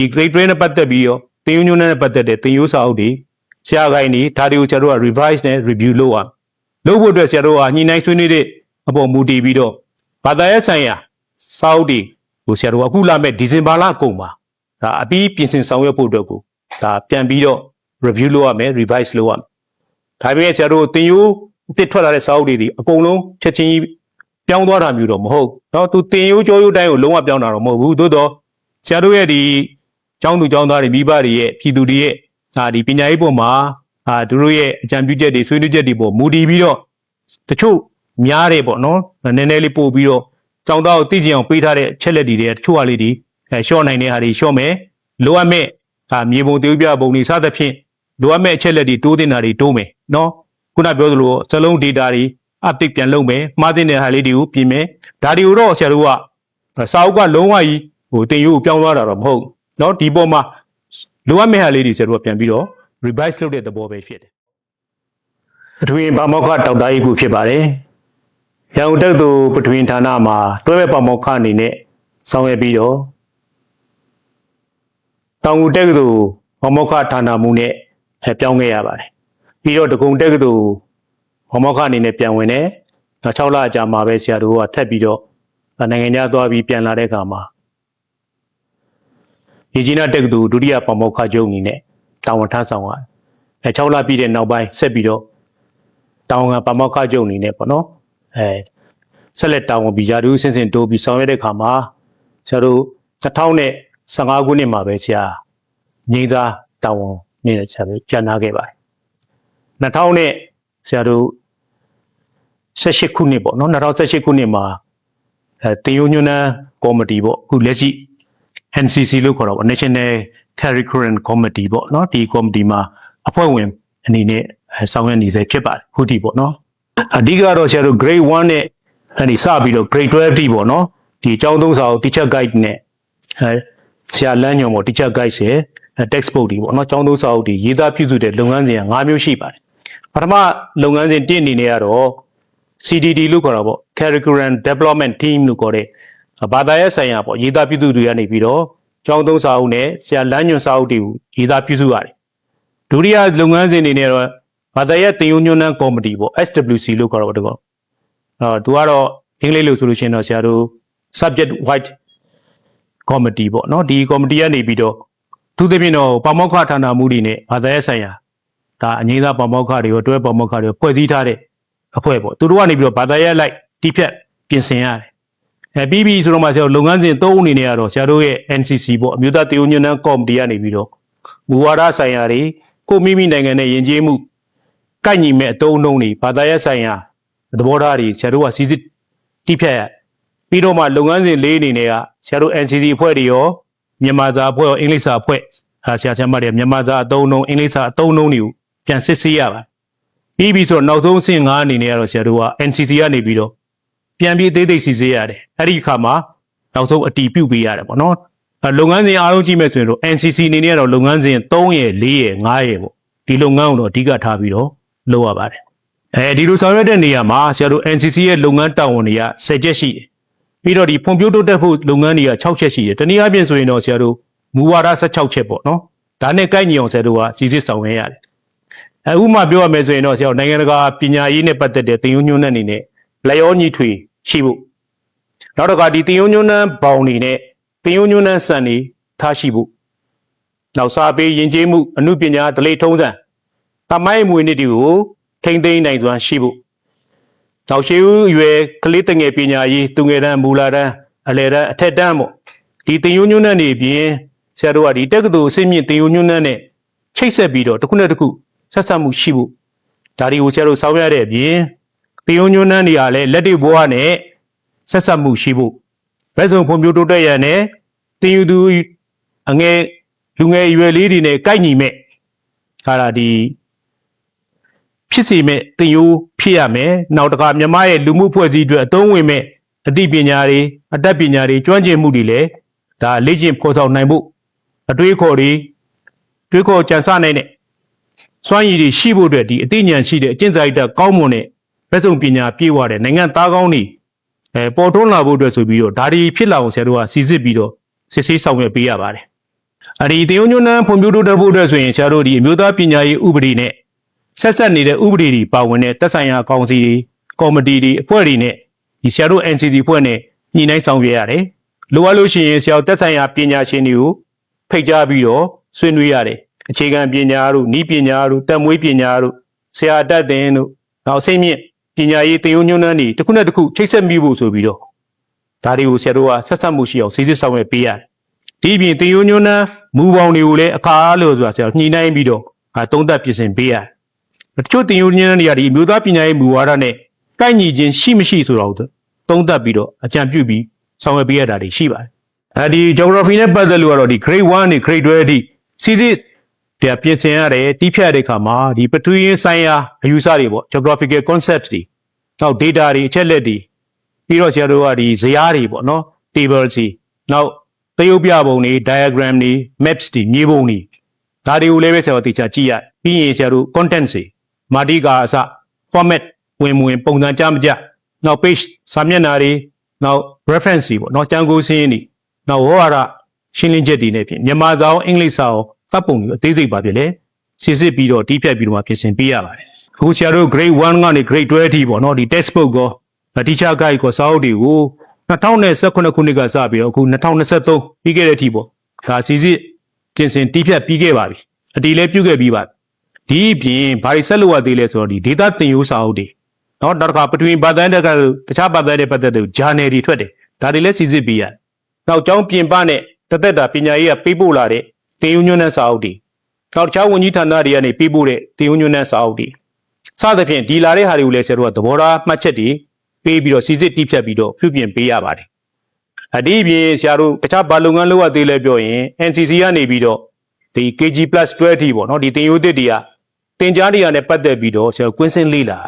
ဒီ grade 3နဲ့ပတ်သက်ပြီးတော့သင်ယူညွှန်းနဲ့ပတ်သက်တဲ့သင်ယူစာအုပ်တွေဆရာကိုင်းတွေဒါတွေကိုဆရာတို့က revise နဲ့ review လုပ်အောင်လုပ်ဖို့အတွက်ဆရာတို့ကညှိနှိုင်းဆွေးနွေးတဲ့အပေါ်မူတည်ပြီးတော့ဘာသာရေးဆိုင်ရာစာအုပ်တွေကိုဆရာတို့ကအခုလာမဲ့ဒီဇင်ဘာလအကုန်မှာဒါအပြီးပြင်ဆင်ဆောင်ရွက်ဖို့အတွက်ကိုဒါပြန်ပြီးတော့ review လုပ်ရမယ် revise လုပ်ရမယ်ဒါပေမဲ့ဆရာတို့သင်ယူအတစ်ထွက်လာတဲ့စာအုပ်တွေဒီအကုန်လုံးချက်ချင်းကြီးပြောင်းသွားတာမျိုးတော့မဟုတ်เนาะသူသင်ယူကြောယူတိုင်းကိုလုံးဝပြောင်းတာတော့မဟုတ်ဘူးသို့တော့ဆရာတို့ရဲ့ဒီ ကျောင်းသူကျောင်းသားတွေမိဘတွေရဲ့ပြည်သူတွေရဲ့ဒါဒီပညာရေးပုံမှာအာသူတို့ရဲ့အကြံပြုချက်တွေဆွေးနွေးချက်တွေပေါ်မူတည်ပြီးတော့တချို့များတယ်ပေါ့နော်နည်းနည်းလေးပို့ပြီးတော့ကျောင်းသားကိုသိကျင်အောင်ပေးထားတဲ့အချက်လက်တွေတချို့ဟာလေးတွေအဲရှော့နိုင်တဲ့ဟာတွေရှော့မယ်လိုအပ်မဲ့ဒါမြေပုံတေးပြပုံတွေစသဖြင့်လိုအပ်မဲ့အချက်လက်တွေတိုးတင်တာတွေတိုးမယ်နော်ခုနပြောသလိုစလုံး data တွေ update ပြန်လုပ်မယ်မှားတင်တဲ့ဟာလေးတွေကိုပြင်မယ်ဒါတွေကိုတော့ဆရာတို့ကစာအုပ်ကလုံးဝကြီးဟိုတင်ယူကိုပြောင်းသွားတာတော့မဟုတ် เนาะဒီပေါ်မှာလိုအပ်မဲ့ဟာလေးတွေဆရာတို့ကပြန်ပြီးတော့ revise လုပ်တဲ့သဘောပဲဖြစ်တယ်ပထဝီဘာမောက္ခတောက်တာကြီးခုဖြစ်ပါတယ်ရန်ကုန်တက္ကသိုလ်ပထဝီဌာနမှာတွဲမဲ့ဘာမောက္ခအနေနဲ့ဆောင်ရွက်ပြီးတော့တောင်ငူတက္ကသိုလ်ဘာမောက္ခဌာနမှုနဲ့အဲပြောင်းခဲ့ရပါတယ်ပြီးတော့ဒဂုံတက္ကသိုလ်ဘာမောက္ခအနေနဲ့ပြန်ဝင်တယ်နောက်6လအကြာမှာပဲဆရာတို့ကထပ်ပြီးတော့နိုင်ငံခြားသွားပြီးပြန်လာတဲ့အခါမှာ ရေကြီးနာတက္ကသိုလ်ဒုတိယဘာမောက္ခချုပ်အနေနဲ့တာဝန်ထမ်းဆောင်ရတယ်အဲ6လပြည့်တဲ့နောက်ပိုင်းဆက်ပြီးတော့တာဝန်ကဘာမောက္ခချုပ်အနေနဲ့ပေါ့နော်အဲဆက်လက်တာဝန်ပြီးရာထူးဆင့်ဆင့်တိုးပြီးဆောင်ရွက်တဲ့အခါမှာဆရာတို့2015ခုနှစ်မှာပဲဆရာငိမ့်သားတာဝန်နဲ့ဆရာတို့ပြန်လာခဲ့ပါတယ်2000နဲ့ဆရာတို့18ခုနှစ်ပေါ့နော်2018ခုနှစ်မှာအဲတင်ယုံညွန်းန်းကော်မတီပေါ့အခုလက်ရှိ NCC လို့ခေါ်တော့ဗော National Curriculum Committee ပေါ့နော်ဒီ committee မှာအဖွဲ့ဝင်အနေနဲ့အဲဆောင်ရွက်နေစေဖြစ်ပါတယ်ခုထိပေါ့နော်အဓိကတော့ဆရာတို့ grade 1နဲ့အဲဒီစပြီးတော့ grade 12ထိပေါ့နော်ဒီအကြောင်းသုံးစာကို teacher guide နဲ့အဲဆရာလမ်းညွှန်ပေါ့ teacher guide ရဲ့ textbook တွေပေါ့နော်အကြောင်းသုံးစာအုပ်တွေရေးသားပြုစုတဲ့လုပ်ငန်းစဉ်က၅မျိုးရှိပါတယ်ပထမလုပ်ငန်းစဉ်တစ်အနေနဲ့ကတော့ CDD လို့ခေါ်တာပေါ့ Curriculum Development Team လို့ခေါ်တဲ့ ဘာသာရေးဆိုင်ရာပေါ့ရေးသားပြုစုတွေကနေပြီးတော့ကျောင်းသုံးစာအုပ်နဲ့ဆရာလမ်းညွှန်စာအုပ်တွေကိုရေးသားပြုစုရတယ်ဒုတိယလုပ်ငန်းစဉ်အနေနဲ့တော့ဘာသာရေးတင်ယူညွှန်းနှန်းကော်မတီပေါ့ SWC လို့ခေါ်တော့တကောအော်သူကတော့အင်္ဂလိပ်လို့ဆိုလို့ရှိရင်တော့ဆရာတို့ subject wide committee ပေါ့နော်ဒီ committee ကနေပြီးတော့သူသဖြင့်တော့ပါမောက္ခဌာနမှုတွေနဲ့ဘာသာရေးဆိုင်ရာဒါအငိမ့်သားပါမောက္ခတွေရောတွဲပါမောက္ခတွေရောဖွဲ့စည်းထားတဲ့အဖွဲ့ပေါ့သူတို့ကနေပြီးတော့ဘာသာရေးလိုက်တိဖြတ်ပြင်ဆင်ရတယ် အဲပြီးပြီဆိုတော့မှဆရာတို့လုပ်ငန်းစဉ်သုံးအနေနဲ့ကတော့ဆရာတို့ရဲ့ NCC ပေါ့အမျိုးသားတည်ယူညွှန်းနှန်းကော်မတီကနေပြီးတော့မူဝါဒဆိုင်ရာတွေကိုမိမိနိုင်ငံနဲ့ယဉ်ကျေးမှုကိုက်ညီမဲ့အတုံးအုံတွေဘာသာရေးဆိုင်ရာသဘောထားတွေဆရာတို့ကစီစစ်တိဖြတ်ရပြီးတော့မှလုပ်ငန်းစဉ်လေးအနေနဲ့ကဆရာတို့ NCC အဖွဲ့တွေရောမြန်မာစာအဖွဲ့ရောအင်္ဂလိပ်စာအဖွဲ့ဟာဆရာဆရာမတွေမြန်မာစာအတုံးအုံအင်္ဂလိပ်စာအတုံးအုံတွေကိုပြန်စစ်ဆေးရပါတယ်ပြီးပြီဆိုတော့နောက်ဆုံးအဆင့်9အနေနဲ့ကတော့ဆရာတို့က NCC ကနေပြီးတော့ ပြန်ပြီးအသေးသေးစီစစ်ရတယ်အဲ့ဒီအခါမှာနောက်ဆုံးအတီးပြုတ်ပေးရတယ်ပေါ့နော်အဲလုပ်ငန်းစဉ်အားလုံးကြည့်မဲ့ဆိုရင်တော့ NCC အနေနဲ့ကတော့လုပ်ငန်းစဉ်3ရယ်4ရယ်5ရယ်ပေါ့ဒီလုပ်ငန်းကိုတော့အဓိကထားပြီးတော့လုပ်ရပါတယ်အဲဒီလိုဆောင်ရွက်တဲ့နေရာမှာဆရာတို့ NCC ရဲ့လုပ်ငန်းတာဝန်တွေက10ချက်ရှိတယ်ပြီးတော့ဒီဖွံ့ဖြိုးတိုးတက်ဖို့လုပ်ငန်းတွေက6ချက်ရှိတယ်တနည်းအားဖြင့်ဆိုရင်တော့ဆရာတို့မူဝါဒ16ချက်ပေါ့နော်ဒါနဲ့ကိုက်ညီအောင်ဆရာတို့ကစီစစ်ဆောင်ရွက်ရတယ်အဲဥပမာပြောရမယ်ဆိုရင်တော့ဆရာတို့နိုင်ငံတကာပညာရေးနဲ့ပတ်သက်တဲ့သင်ယူညွှန်းတဲ့အနေနဲ့လက်ရောညီထွေ ရှိဖို့နောက်တစ်ခါဒီသင်ယူညွှန်းနှန်းဘောင်တွေနဲ့သင်ယူညွှန်းနှန်းစံတွေထားရှိဖို့နောက်စာပေယဉ်ကျေးမှုအမှုပညာဒလိထုံးစံတမိုင်းမွေနစ်တွေကိုထိမ့်သိမ်းနိုင်စွာရှိဖို့နောက်ရှိဦးရွယ်ကလေးတငယ်ပညာရေးသူငယ်တန်းမူလာတန်းအလယ်တန်းအထက်တန်းပေါ့ဒီသင်ယူညွှန်းနှန်းတွေပြင်ဆရာတို့ကဒီတက္ကသိုလ်အဆင့်မြင့်သင်ယူညွှန်းနှန်းနဲ့ချိတ်ဆက်ပြီးတော့တစ်ခုနဲ့တစ်ခုဆက်ဆက်မှုရှိဖို့ဒါတွေကိုဆရာတို့စောင့်ရတဲ့အပြင် သင်ယူညွှန်းနှန်းတွေကလည်းလက်တွေ့ဘဝနဲ့ဆက်ဆက်မှုရှိဖို့ဘယ်ဆုံးဖွံ့ဖြိုးတိုးတက်ရတဲ့သင်ယူသူအငယ်လူငယ်ရွယ်လေးတွေနဲ့ကိုက်ညီမဲ့ဟာလာဒီဖြစ်စီမဲ့သင်ယူဖြစ်ရမယ်နောက်တစ်ခါမြမရဲ့လူမှုဖွဲ့စည်းအတွက်အသုံးဝင်မဲ့အသိပညာတွေအတတ်ပညာတွေကျွမ်းကျင်မှုတွေလည်းဒါလေ့ကျင့်ဖော်ဆောင်နိုင်ဖို့အတွေးခေါ်တွေတွေးခေါ်ကြံစနိုင်တဲ့စွမ်းရည်တွေရှိဖို့အတွက်ဒီအသိဉာဏ်ရှိတဲ့အကျင့်စာရိတ္တကောင်းမွန်တဲ့ ဘက်စုံပညာပြည့်ဝတဲ့နိုင်ငံသားကောင်းတွေအဲပေါ်ထွန်းလာဖို့အတွက်ဆိုပြီးတော့ဒါဒီဖြစ်လာအောင်ဆရာတို့ကစီစစ်ပြီးတော့စစ်ဆေးဆောင်ရွက်ပေးရပါတယ်အဒီတေယုံညွန်းနှံဖွံ့ဖြိုးတိုးတက်ဖို့အတွက်ဆိုရင်ဆရာတို့ဒီအမျိုးသားပညာရေးဥပဒေနဲ့ဆက်ဆက်နေတဲ့ဥပဒေတွေပါဝင်တဲ့တက်ဆိုင်ရာကောင်စီတွေကော်မတီတွေအဖွဲ့တွေနဲ့ဒီဆရာတို့ NCC အဖွဲ့နဲ့ညှိနှိုင်းဆောင်ရွက်ရတယ်လိုအပ်လို့ရှိရင်ဆရာတို့တက်ဆိုင်ရာပညာရှင်တွေကိုဖိတ်ကြားပြီးတော့ဆွေးနွေးရတယ်အခြေခံပညာတို့ဤပညာတို့တက်မွေးပညာတို့ဆရာတက်တဲ့တို့နောက်အစိမ့်မြင့် ပညာရေးတေယုံညွန်းနှံတွေတစ်ခုနဲ့တစ်ခုချိတ်ဆက်မိဖို့ဆိုပြီးတော့ဒါတွေကိုဆရာတို့ကဆက်ဆက်မှုရှိအောင်စီစစ်ဆောင်ရွက်ပေးရတယ်ဒီပြင်တင်ယုံညွန်းနှန်းမူပေါင်းတွေကိုလည်းအခါအားလို့ဆိုတာဆရာညှိနှိုင်းပြီးတော့အဲသုံးသပ်ပြင်ဆင်ပေးရတယ်။တချို့တင်ယုံညွန်းနှန်းတွေကဒီအမျိုးသားပညာရေးမူဝါဒနဲ့ကိုက်ညီခြင်းရှိမရှိဆိုတော့သုံးသပ်ပြီးတော့အကြံပြုပြီးဆောင်ရွက်ပေးရတာတွေရှိပါတယ်။အဲဒီ geography နဲ့ပတ်သက်လို့ကတော့ဒီ grade 1နဲ့ grade 12အထိစီစစ် တဲ့ပြင်ဆင်ရတယ်တီးဖြတ်တဲ့အခါမှာဒီပထဝီရင်းဆိုင်ရာအယူဆတွေပေါ့ geographical concept တွေနောက် data တွေအချက်လက်တွေပြီးတော့ဆရာတို့ကဒီဇယားတွေပေါ့နော် table စီနောက်သရုပ်ပြပုံတွေ diagram တွေ maps တွေမြေပုံတွေဒါတွေကိုလည်းပဲဆရာတို့တေချာကြည့်ရပြီးရင်ဆရာတို့ content တွေမာတိကာအစ format ဝင်မဝင်ပုံစံကြမကြနောက် page စာမျက်နှာတွေနောက် reference တွေပေါ့နော်ကျန်ကိုစင်းတွေနောက်ဝေါ်ရရှင်းလင်းချက်တွေနဲ့ဖြင့်မြန်မာစာအောင်အင်္ဂလိပ်စာအောင်သ တ်ပုံတွေအသေးစိတ်ပါဖြစ်လေစစ်စစ်ပြီးတော့တီးဖြတ်ပြီးတော့မှပြင်ဆင်ပေးရပါတယ်အခုဆရာတို့ grade 1ကနေ grade 12အထိပေါ့နော်ဒီ textbook ကို teacher guide ကိုစာအုပ်တွေကို2018ခုနှစ်ကစပြီးတော့အခု2023ပြီးခဲ့တဲ့အထိပေါ့ဒါစီစစ်ပြင်ဆင်တီးဖြတ်ပြီးခဲ့ပါပြီအတီလည်းပြုခဲ့ပြီးပါဒီအပြင်ဘာတွေဆက်လုပ်ရသေးလဲဆိုတော့ဒီ data သင်ယူစာအုပ်တွေနော်နောက်တစ်ခါပထဝီဘာသာတက်ကတခြားဘာသာတွေပတ်သက်တဲ့ journal တွေထွက်တယ်ဒါတွေလည်းစီစစ်ပြီးရနောက်ကျောင်းပြင်ပနဲ့တသက်တာပညာရေးကပေးပို့လာတဲ့ သင်ယူညွှန်းတဲ့စာအုပ်တွေနောက်တခြားဝန်ကြီးဌာနတွေကနေပေးပို့တဲ့သင်ယူညွှန်းတဲ့စာအုပ်တွေစသဖြင့်ဒီလာတဲ့ဟာတွေကိုလည်းဆရာတို့ကသဘောထားမှတ်ချက်တွေပေးပြီးတော့စီစစ်တိဖြတ်ပြီးတော့ပြုပြင်ပေးရပါတယ်။အဒီအပြင်ဆရာတို့တခြားဘာလုပ်ငန်းလုပ်ရသေးလဲပြောရင် NCC ကနေပြီးတော့ဒီ KG+12 ပေါ့နော်ဒီတင်ယိုးတစ်တွေကတင်ကြားတွေကနဲ့ပတ်သက်ပြီးတော့ဆရာတို့ကွင်းစင်းလေးလာ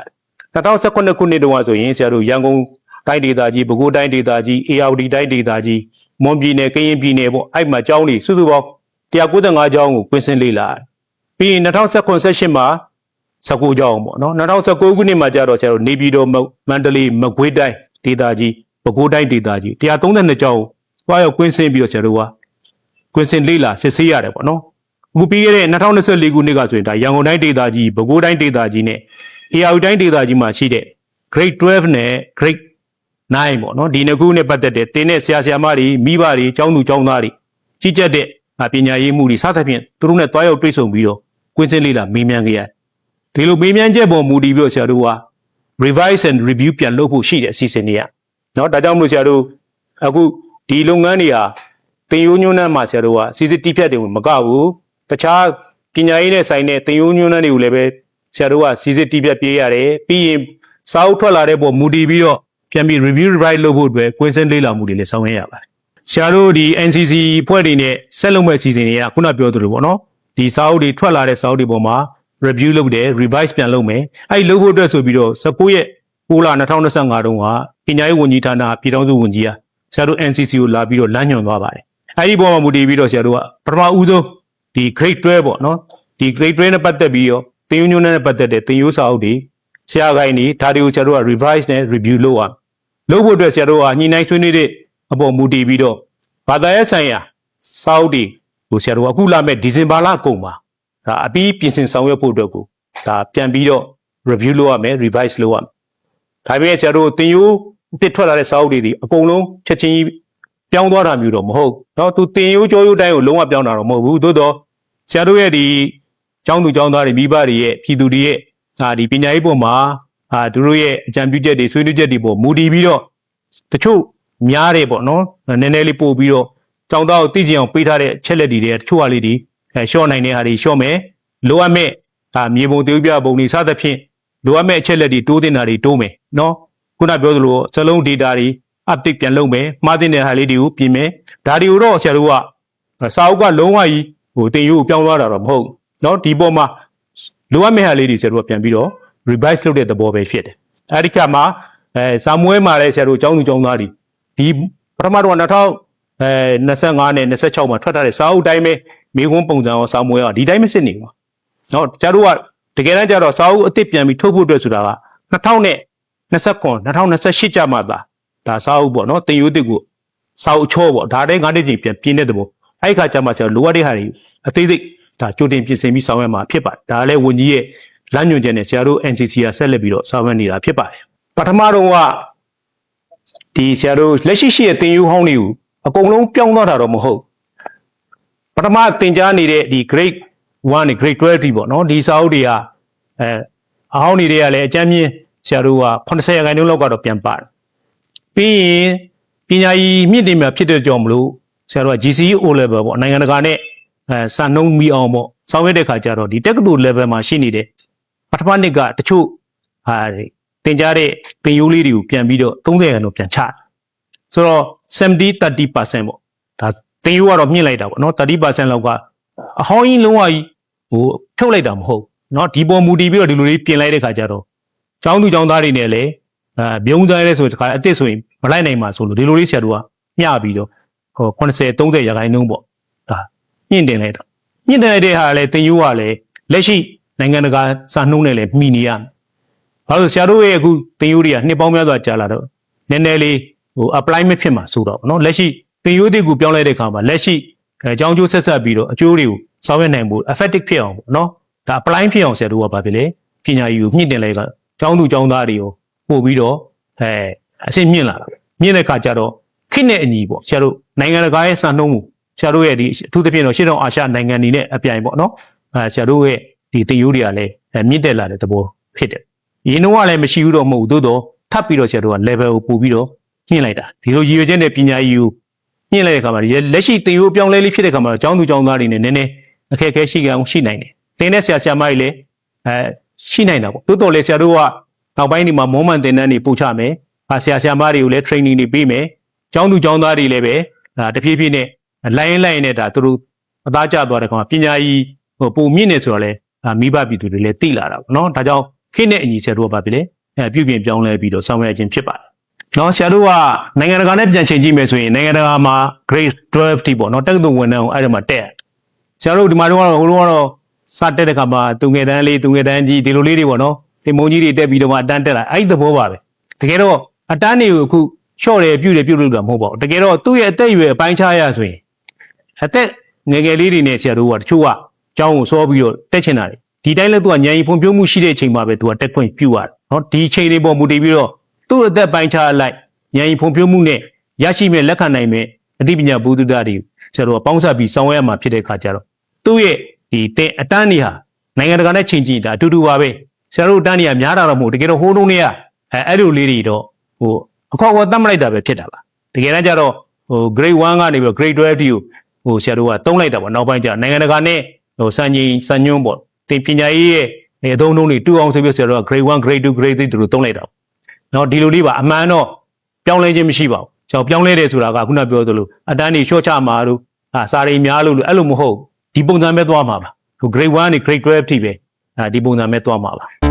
2019ခုနှစ်တုန်းကဆိုရင်ဆရာတို့ရန်ကုန်တိုင်းဒေသကြီးပဲခူးတိုင်းဒေသကြီးအေရဝတီတိုင်းဒေသကြီးမွန်ပြည်နယ်ကရင်ပြည်နယ်ပေါ့အဲ့မှာကျောင်းတွေစုစုပေါင်း 195ကျောင်းကိုကွင်းစင်းလေးလာပြီးရင်2018မှာ19ကျောင်းပေါ့နော်2019ခုနှစ်မှာကျတော့ဆရာတို့နေပြည်တော်မန္တလေးမကွေးတိုင်းဒေသကြီးပဲခူးတိုင်းဒေသကြီး132ကျောင်းကိုသွားရောက်ကွင်းစင်းပြီးတော့ဆရာတို့ကကွင်းစင်းလေးလာစစ်ဆေးရတယ်ပေါ့နော်အခုပြီးခဲ့တဲ့2024ခုနှစ်ကဆိုရင်ဒါရန်ကုန်တိုင်းဒေသကြီးပဲခူးတိုင်းဒေသကြီးနဲ့အေရဝတီတိုင်းဒေသကြီးမှာရှိတဲ့ grade 12နဲ့ grade 9ပေါ့နော်ဒီနှစ်ခုနဲ့ပတ်သက်တဲ့တင်းတဲ့ဆရာဆရာမတွေမိဘတွေကျောင်းသူကျောင်းသားတွေကြီးကြပ်တဲ့ ပညာရေးမှုတွေစသဖြင့်သူတို့နဲ့တွားရောက်တွေ့ဆုံပြီးတော့ကွင်းစင်းလေးလာမေးမြန်းကြရတယ်ဒီလိုမေးမြန်းချက်ပေါ်မူတည်ပြီးတော့ဆရာတို့က revise and review ပြန်လုပ်ဖို့ရှိတဲ့အစီအစဉ်တွေကနော်ဒါကြောင့်မလို့ဆရာတို့အခုဒီလုပ်ငန်းတွေဟာတင်ယိုးညွန်းနှမ်းမှာဆရာတို့ကစီစစ်တိဖြတ်တယ်မကဘူးတခြားပညာရေးနဲ့ဆိုင်တဲ့တင်ယိုးညွန်းနှမ်းတွေကိုလည်းပဲဆရာတို့ကစီစစ်တိဖြတ်ပြေးရတယ်ပြီးရင်စာအုပ်ထွက်လာတဲ့ပေါ်မူတည်ပြီးတော့ပြန်ပြီး review revise လုပ်ဖို့အတွက်ကွင်းစင်းလေးလာမှုတွေလည်းဆောင်ရွက်ရပါတယ် ဆရာတို့ဒီ NCC ဖွဲ့တွေနဲ့ဆက်လုပ်မဲ့အစီအစဉ်တွေကခုနပြောသလိုပေါ့နော်ဒီစာအုပ်တွေထွက်လာတဲ့စာအုပ်တွေပေါ်မှာ review လုပ်တယ် revise ပြန်လုပ်မယ်အဲ့ဒီလုပ်ဖို့အတွက်ဆိုပြီးတော့19ရက်6လ2025တုန်းကပညာရေးဝန်ကြီးဌာနပြည်ထောင်စုဝန်ကြီးကဆရာတို့ NCC ကိုလာပြီးတော့လမ်းညွှန်သွားပါတယ်အဲ့ဒီပေါ်မှာမူတည်ပြီးတော့ဆရာတို့ကပထမဦးဆုံးဒီ grade 12ပေါ့နော်ဒီ grade 12နဲ့ပတ်သက်ပြီးတော့သင်ယူညွှန်းနဲ့ပတ်သက်တဲ့သင်ယူစာအုပ်တွေဆရာကိုင်းတွေဒါတွေကိုဆရာတို့က revise နဲ့ review လုပ်အောင်လုပ်ဖို့အတွက်ဆရာတို့ကညှိနှိုင်းဆွေးနွေးတဲ့ အပေါ်မူတည်ပြီးတော့ဘာသာရေးဆိုင်ရာစာအုပ်တွေကိုဆရာတို့ကအခုလာမဲ့ဒီဇင်ဘာလကုန်မှာဒါအပြီးပြင်ဆင်ဆောင်ရွက်ဖို့အတွက်ကိုဒါပြန်ပြီးတော့ review လုပ်ရမယ် revise လုပ်ရမယ်ဒါပေမဲ့ဆရာတို့တင်ယူတစ်ထွက်လာတဲ့စာအုပ်တွေဒီအကုန်လုံးချက်ချင်းကြီးပြောင်းသွားတာမျိုးတော့မဟုတ်เนาะသူတင်ယူကြောရိုးတိုင်းကိုလုံးဝပြောင်းတာတော့မဟုတ်ဘူးသို့တော့ဆရာတို့ရဲ့ဒီကျောင်းသူကျောင်းသားတွေမိဘတွေရဲ့ပြည်သူတွေရဲ့ဒါဒီပညာရေးပုံမှာအာသူတို့ရဲ့အကြံပြုချက်တွေဆွေးနွေးချက်တွေပေါ်မူတည်ပြီးတော့တချို့ များတယ်ပေါ့နော်နည်းနည်းလေးပို့ပြီးတော့ကျောင်းသားကိုသိကျင်အောင်ပေးထားတဲ့ချက်လက်တွေတချို့ဟာလေးတွေအဲရှော့နိုင်တဲ့ဟာတွေရှော့မယ်လိုအပ်မဲ့ဒါမြေပုံသေဥပြပုံတွေစသဖြင့်လိုအပ်မဲ့အချက်လက်တွေတိုးတင်တာတွေတိုးမယ်နော်ခုနပြောသလိုစလုံး data တွေ update ပြန်လုပ်မယ်မှားတင်တဲ့ဟာလေးတွေကိုပြင်မယ်ဒါတွေကိုတော့ဆရာတို့ကစာအုပ်ကလုံးဝကြီးဟိုတင်ယူကိုပြောင်းသွားတာတော့မဟုတ်နော်ဒီပေါ်မှာလိုအပ်မဲ့ဟာလေးတွေဆရာတို့ကပြန်ပြီးတော့ revise လုပ်တဲ့သဘောပဲဖြစ်တယ်အဲဒီကမှအဲစာမွေးမှာလည်းဆရာတို့ចောင်းသူចောင်းသားတွေ ဒီပထမတော့2000အဲ25နဲ့26မှာထွက်ထားတဲ့စာအုပ်တိုင်းပဲမိခွန်းပုံစံရောစာမွေးရောဒီတိုင်းမစစ်နေဘူး။နော်ကျတို့ကတကယ်တမ်းကျတော့စာအုပ်အစ်စ်ပြန်ပြီးထုတ်ဖို့အတွက်ဆိုတာက2029 2028ကျမှသာဒါစာအုပ်ပေါ့နော်တင်ယူတစ်ကိုစာအုပ်ချောပေါ့ဒါတည်းငါးနှစ်ချိန်ပြန်ပြင်းတဲ့တဘောအဲ့ဒီခါကျမှဆရာလိုအပ်တဲ့ဟာတွေအသေးစိတ်ဒါကြိုတင်ပြင်ဆင်ပြီးဆောင်ရွက်မှာဖြစ်ပါတယ်ဒါလည်းဝန်ကြီးရဲ့လမ်းညွှန်ချက်နဲ့ဆရာတို့ NCC ကဆက်လက်ပြီးတော့ဆောင်ရွက်နေတာဖြစ်ပါတယ်ပထမတော့က ဒီဆရာတို့လက်ရှိရှိရဲ့တင်ယူဟောင်းတွေကိုအကုန်လုံးပြောင်းသွားတာတော့မဟုတ်ပထမသင်ကြားနေတဲ့ဒီ grade 1နဲ့ grade 12တိပေါ့နော်ဒီစာအုပ်တွေကအဲအဟောင်းတွေတွေကလည်းအကြမ်းမြင့်ဆရာတို့က80ရာခိုင်နှုန်းလောက်ကတော့ပြန်ပါတယ်ပြီးရင်ပညာရေးမြင့်တင်မှာဖြစ်တဲ့ကြောင့်မလို့ဆရာတို့က GCE O level ပေါ့နိုင်ငံတကာနဲ့အဲစာနှုန်းမီအောင်ပေါ့ဆောင်ရွက်တဲ့ခါကျတော့ဒီတက္ကသိုလ် level မှာရှိနေတဲ့ပထမနှစ်ကတချို့ဟာ တင်ကြတဲ့ပင်ရိုးလေးတွေကိုပြန်ပြီးတော့30%တော့ပြန်ချဆိုတော့70 30%ပေါ့ဒါတင်ရိုးကတော့မြင့်လိုက်တာပေါ့နော်30%လောက်က အဟောင်းကြီးလုံးဝကြီးဟိုဖြုတ်လိုက်တာမဟုတ်နော်ဒီပေါ်မူတည်ပြီးတော့ဒီလိုလေးပြင်လိုက်တဲ့ခါကျတော့ចောင်းသူចောင်းသားတွေနဲ့လည်းအဲမြုံသားရဲဆိုတခါအစ်စ်ဆိုရင်မလိုက်နိုင်မှာဆိုလို့ဒီလိုလေးဆရာတို့ကညပြီးတော့ဟို80 30ရာခိုင်နှုန်းပေါ့ဒါမြင့်တင်လိုက်တာမြင့်တင်လိုက်တဲ့ဟာလည်းတင်ရိုးကလည်းလက်ရှိနိုင်ငံတကာစာနှုန်းနဲ့လည်းမှီနေရ ဘာလို့ဆရာတို့ရဲ့အခုတင်ယူတွေကနှစ်ပေါင်းများစွာကြာလာတော့နည်းနည်းလေးဟို apply မဖြစ်မှာဆိုတော့ဗောနော်လက်ရှိတင်ယူတွေကိုပြောင်းလဲတဲ့အခါမှာလက်ရှိအကြောင်းကျိုးဆက်ဆက်ပြီးတော့အကျိုးတွေကိုဆောင်ရွက်နိုင်ဖို့ effective ဖြစ်အောင်ပေါ့နော်ဒါ apply ဖြစ်အောင်ဆရာတို့ကဘာဖြစ်လဲပညာရေးကိုမြင့်တင်လိုက်ကကျောင်းသူကျောင်းသားတွေကိုပို့ပြီးတော့အဲအဆင့်မြင့်လာတာမြင့်တဲ့အခါကျတော့ခစ်နဲ့အညီပေါ့ဆရာတို့နိုင်ငံတကာရဲ့စံနှုန်းကိုဆရာတို့ရဲ့ဒီအထူးသဖြင့်တော့ရှေ့တော့အာရှနိုင်ငံတွေနဲ့အပြိုင်ပေါ့နော်အဲဆရာတို့ရဲ့ဒီတင်ယူတွေကလည်းအဲမြင့်တက်လာတဲ့သဘောဖြစ်တယ် ရင်းနှုန်းကလည်းမရှိဘူးတော့မဟုတ်ဘူးသို့တော့ထပ်ပြီးတော့ဆရာတို့က level ကိုပို့ပြီးတော့မြင့်လိုက်တာဒီလိုရည်ရွယ်ချက်နဲ့ပညာရေးကိုမြင့်လိုက်တဲ့အခါမှာလက်ရှိတင်ယူပြောင်းလဲလေးဖြစ်တဲ့အခါမှာတော့ကျောင်းသူကျောင်းသားတွေနဲ့နည်းနည်းအခက်အခဲရှိကြအောင်ရှိနိုင်တယ်တင်တဲ့ဆရာဆရာမတွေလည်းအဲရှိနိုင်တာပေါ့တိုးတော်လေဆရာတို့ကနောက်ပိုင်းဒီမှာမုံမှန်တင်တန်းတွေပို့ချမယ်အာဆရာဆရာမတွေကိုလည်း training တွေပေးမယ်ကျောင်းသူကျောင်းသားတွေလည်းပဲဒါတဖြည်းဖြည်းနဲ့လိုင်းလိုင်းနဲ့ဒါသူတို့အသားကျသွားတဲ့ကောင်ပညာရေးဟိုပုံမြင့်နေဆိုတော့လေမိဘပြည်သူတွေလည်းသိလာတာပေါ့နော်ဒါကြောင့် ခေတ်နဲ့အညီဆရာတို့ကဘာဖြစ်လဲအဲပြုပြင်ပြောင်းလဲပြီးတော့ဆောင်ရွက်ခြင်းဖြစ်ပါတယ်နော်ဆရာတို့ကနိုင်ငံတကာနဲ့ပြန်ချိန်ကြည့်မယ်ဆိုရင်နိုင်ငံတကာမှာ grade 12တိပေါ့နော်တက္ကသိုလ်ဝန်ထမ်းကိုအဲ့ဒါမှာတက်ဆရာတို့ဒီမှာတော့ဟိုတော့ကတော့စတက်တဲ့ခါမှာသူငယ်တန်းလေးသူငယ်တန်းကြီးဒီလိုလေးတွေပေါ့နော်တင်မုံကြီးတွေတက်ပြီးတော့မှအတန်းတက်လာအဲ့ဒီသဘောပါပဲတကယ်တော့အတန်းတွေကိုအခုလျှော့တယ်ပြုတ်တယ်ပြုတ်လို့တာမဟုတ်ပါဘူးတကယ်တော့သူ့ရဲ့အသက်အရွယ်အပိုင်းခြားရဆိုရင်အသက်ငယ်ငယ်လေးတွေနဲ့ဆရာတို့ကတချို့ကကျောင်းကိုစောပြီးတော့တက်ချင်တာလေ ဒီတိုင်းလည်းသူကဉာဏ်ရည်ဖွံ့ဖြိုးမှုရှိတဲ့အချိန်မှာပဲသူကတက်ခွင့်ပြုရတယ်နော်ဒီချိန်လေးပေါ်မူတည်ပြီးတော့သူ့အသက်ပိုင်းခြားလိုက်ဉာဏ်ရည်ဖွံ့ဖြိုးမှုနဲ့ရရှိမဲ့လက်ခံနိုင်မဲ့အသိပညာဘုဒ္ဓတာတွေဆရာတို့ကပေါင်းစပ်ပြီးဆောင်ရွက်ရမှာဖြစ်တဲ့အခါကျတော့သူ့ရဲ့ဒီတင်အတန်းတွေဟာနိုင်ငံတကာနဲ့ချိန်ကြည့်တာအတူတူပါပဲဆရာတို့အတန်းတွေကများတာတော့မဟုတ်တကယ်တော့ဟိုးတုံးတွေကအဲအဲ့လိုလေးတွေတော့ဟိုအခေါ်အဝေါ်တတ်မလိုက်တာပဲဖြစ်တာပါတကယ်တမ်းကျတော့ဟို grade 1ကနေပြီး grade 12တိကိုဟိုဆရာတို့ကတုံးလိုက်တာပေါ့နောက်ပိုင်းကျနိုင်ငံတကာနဲ့ဟိုစံချိန်စံညွှန်းပေါ့ တင်ပညာရေးရဲ့အသုံးအနှုန်းတွေတူအောင်ဆိုပြီးဆရာတို့က grade 1 grade 2 grade 3တို့တုံးလိုက်တာနော်ဒီလိုလေးပါအမှန်တော့ပြောင်းလဲခြင်းမရှိပါဘူးကျွန်တော်ပြောင်းလဲတယ်ဆိုတာကခုနပြောသလိုအတန်းတွေရှော့ချမှာတို့အာစာရီများလို့လို့အဲ့လိုမဟုတ်ဒီပုံစံပဲသွားမှာပါဟို grade 1နေ grade 12ထိပဲအာဒီပုံစံပဲသွားမှာပါ